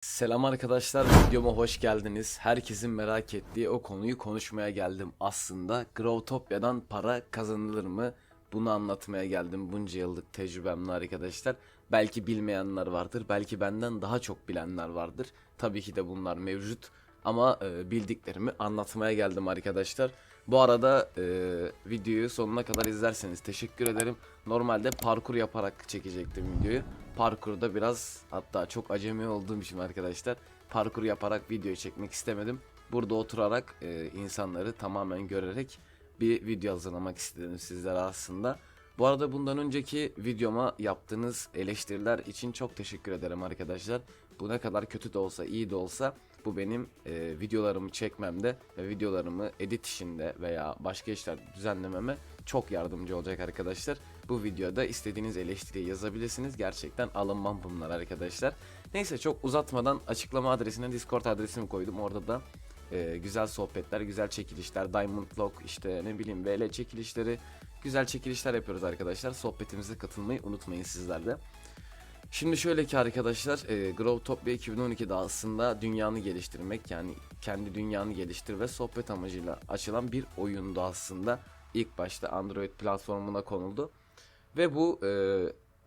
Selam arkadaşlar, videoma hoş geldiniz. Herkesin merak ettiği o konuyu konuşmaya geldim aslında. Growtopia'dan para kazanılır mı? Bunu anlatmaya geldim bunca yıllık tecrübemle arkadaşlar. Belki bilmeyenler vardır, belki benden daha çok bilenler vardır. Tabii ki de bunlar mevcut. Ama e, bildiklerimi anlatmaya geldim arkadaşlar. Bu arada e, videoyu sonuna kadar izlerseniz teşekkür ederim. Normalde parkur yaparak çekecektim videoyu. Parkurda biraz hatta çok acemi olduğum için arkadaşlar parkur yaparak video çekmek istemedim. Burada oturarak e, insanları tamamen görerek bir video hazırlamak istedim sizlere aslında. Bu arada bundan önceki videoma yaptığınız eleştiriler için çok teşekkür ederim arkadaşlar. Bu ne kadar kötü de olsa iyi de olsa bu benim e, videolarımı çekmemde ve videolarımı edit işinde veya başka işler düzenlememe çok yardımcı olacak arkadaşlar. Bu videoda istediğiniz eleştiriyi yazabilirsiniz. Gerçekten alınmam bunlar arkadaşlar. Neyse çok uzatmadan açıklama adresine Discord adresimi koydum. Orada da e, güzel sohbetler, güzel çekilişler, Diamond Lock işte ne bileyim VL çekilişleri, güzel çekilişler yapıyoruz arkadaşlar. Sohbetimize katılmayı unutmayın sizler de. Şimdi şöyle ki arkadaşlar e, Growtopia 2012'de aslında dünyanı geliştirmek yani kendi dünyanı geliştir ve sohbet amacıyla açılan bir oyundu aslında. İlk başta Android platformuna konuldu. Ve bu e,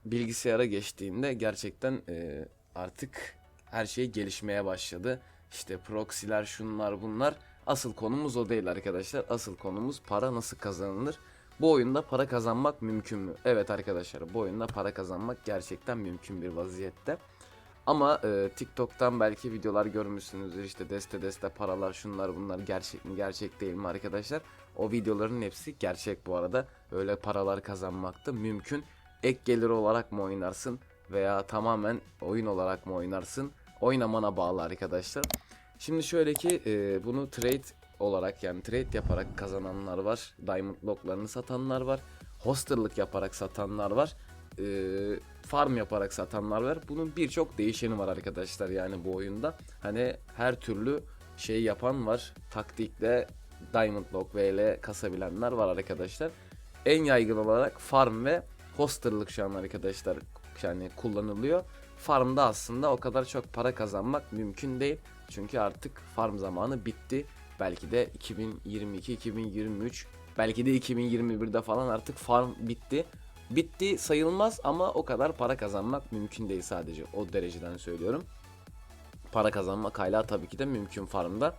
bilgisayara geçtiğinde gerçekten e, artık her şey gelişmeye başladı. İşte proxy'ler şunlar bunlar. Asıl konumuz o değil arkadaşlar. Asıl konumuz para nasıl kazanılır. Bu oyunda para kazanmak mümkün mü? Evet arkadaşlar bu oyunda para kazanmak gerçekten mümkün bir vaziyette. Ama e, TikTok'tan belki videolar görmüşsünüzdür işte deste deste paralar şunlar bunlar gerçek mi gerçek değil mi arkadaşlar? O videoların hepsi gerçek bu arada. Öyle paralar kazanmak da mümkün. Ek gelir olarak mı oynarsın veya tamamen oyun olarak mı oynarsın? Oynamana bağlı arkadaşlar. Şimdi şöyle ki e, bunu trade olarak yani trade yaparak kazananlar var. Diamond blocklarını satanlar var. Hosterlık yaparak satanlar var. Farm yaparak satanlar var. Bunun birçok değişeni var arkadaşlar yani bu oyunda. Hani her türlü şey yapan var. Taktikle Diamond Lock VL kasabilenler var arkadaşlar. En yaygın olarak farm ve hosterlık şu an arkadaşlar yani kullanılıyor. Farmda aslında o kadar çok para kazanmak mümkün değil. Çünkü artık farm zamanı bitti. Belki de 2022, 2023, belki de 2021'de falan artık farm bitti. Bitti sayılmaz ama o kadar para kazanmak mümkün değil sadece. O dereceden söylüyorum. Para kazanmak hala tabii ki de mümkün farmda.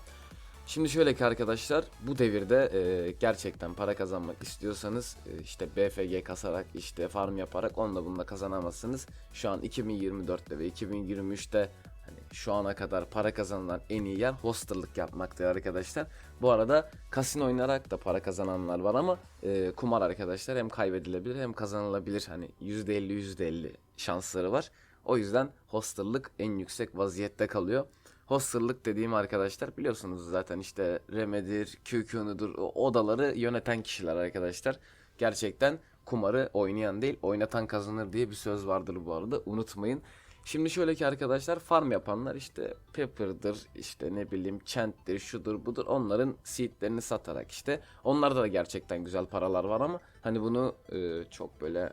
Şimdi şöyle ki arkadaşlar bu devirde e, gerçekten para kazanmak istiyorsanız e, işte BFG kasarak işte farm yaparak onunla bununla kazanamazsınız. Şu an 2024'te ve 2023'te hani şu ana kadar para kazanılan en iyi yer hosterlık yapmaktır arkadaşlar. Bu arada kasino oynarak da para kazananlar var ama e, kumar arkadaşlar hem kaybedilebilir hem kazanılabilir. Hani %50 %50 şansları var. O yüzden hosterlık en yüksek vaziyette kalıyor. Hosterlık dediğim arkadaşlar biliyorsunuz zaten işte Remedi'dir, QQ'nudur odaları yöneten kişiler arkadaşlar. Gerçekten kumarı oynayan değil oynatan kazanır diye bir söz vardır bu arada unutmayın. Şimdi şöyle ki arkadaşlar farm yapanlar işte Pepper'dır işte ne bileyim Chant'tir şudur budur onların seedlerini satarak işte onlarda da gerçekten güzel paralar var ama hani bunu e, çok böyle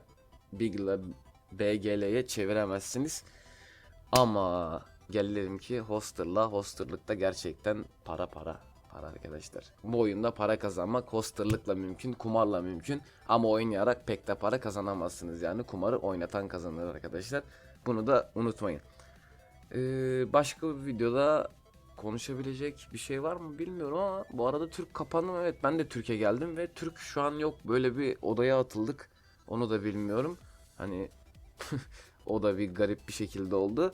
Big'la BGL'ye çeviremezsiniz. Ama gelelim ki hosterla hosterlıkta gerçekten para para para arkadaşlar. Bu oyunda para kazanmak hosterlıkla mümkün, kumarla mümkün ama oynayarak pek de para kazanamazsınız. Yani kumarı oynatan kazanır arkadaşlar. Bunu da unutmayın. Ee, başka bir videoda konuşabilecek bir şey var mı bilmiyorum ama bu arada Türk kapandım. Evet ben de Türkiye geldim ve Türk şu an yok. Böyle bir odaya atıldık. Onu da bilmiyorum. Hani o da bir garip bir şekilde oldu.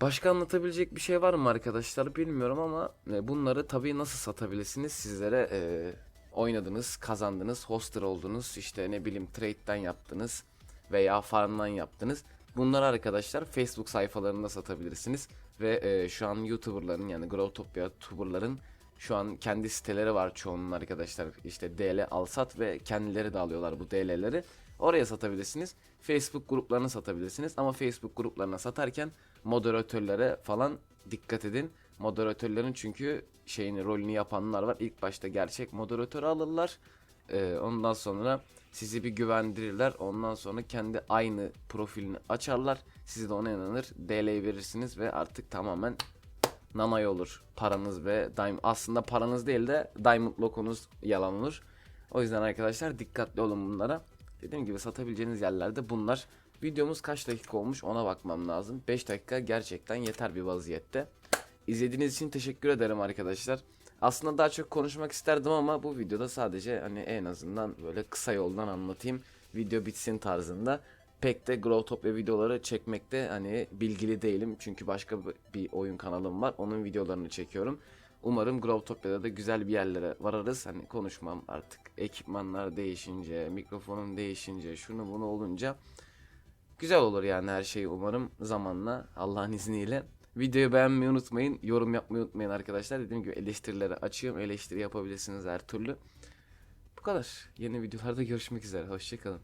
Başka anlatabilecek bir şey var mı arkadaşlar bilmiyorum ama e, bunları tabii nasıl satabilirsiniz sizlere e, oynadınız, kazandınız, hoster oldunuz, işte ne bileyim trade'den yaptınız veya farmdan yaptınız. Bunları arkadaşlar Facebook sayfalarında satabilirsiniz ve e, şu an YouTuber'ların yani Growtopia tuber'ların şu an kendi siteleri var çoğunun arkadaşlar. İşte DL alsat ve kendileri de alıyorlar bu DL'leri. Oraya satabilirsiniz. Facebook gruplarını satabilirsiniz ama Facebook gruplarına satarken moderatörlere falan dikkat edin. Moderatörlerin çünkü şeyini rolünü yapanlar var. İlk başta gerçek moderatörü alırlar. Ee, ondan sonra sizi bir güvendirirler. Ondan sonra kendi aynı profilini açarlar. Siz de ona inanır. DL'yi verirsiniz ve artık tamamen nanay olur. Paranız ve diamond aslında paranız değil de diamond logonuz yalan olur. O yüzden arkadaşlar dikkatli olun bunlara. Dediğim gibi satabileceğiniz yerlerde bunlar. Videomuz kaç dakika olmuş ona bakmam lazım. 5 dakika gerçekten yeter bir vaziyette. İzlediğiniz için teşekkür ederim arkadaşlar. Aslında daha çok konuşmak isterdim ama bu videoda sadece hani en azından böyle kısa yoldan anlatayım. Video bitsin tarzında. Pek de Growtopia videoları çekmekte hani bilgili değilim. Çünkü başka bir oyun kanalım var. Onun videolarını çekiyorum. Umarım Growtopia'da da güzel bir yerlere vararız. Hani konuşmam artık ekipmanlar değişince, mikrofonum değişince, şunu bunu olunca güzel olur yani her şey umarım zamanla Allah'ın izniyle. Videoyu beğenmeyi unutmayın, yorum yapmayı unutmayın arkadaşlar. Dediğim gibi eleştirileri açıyorum. Eleştiri yapabilirsiniz her türlü. Bu kadar. Yeni videolarda görüşmek üzere. Hoşçakalın.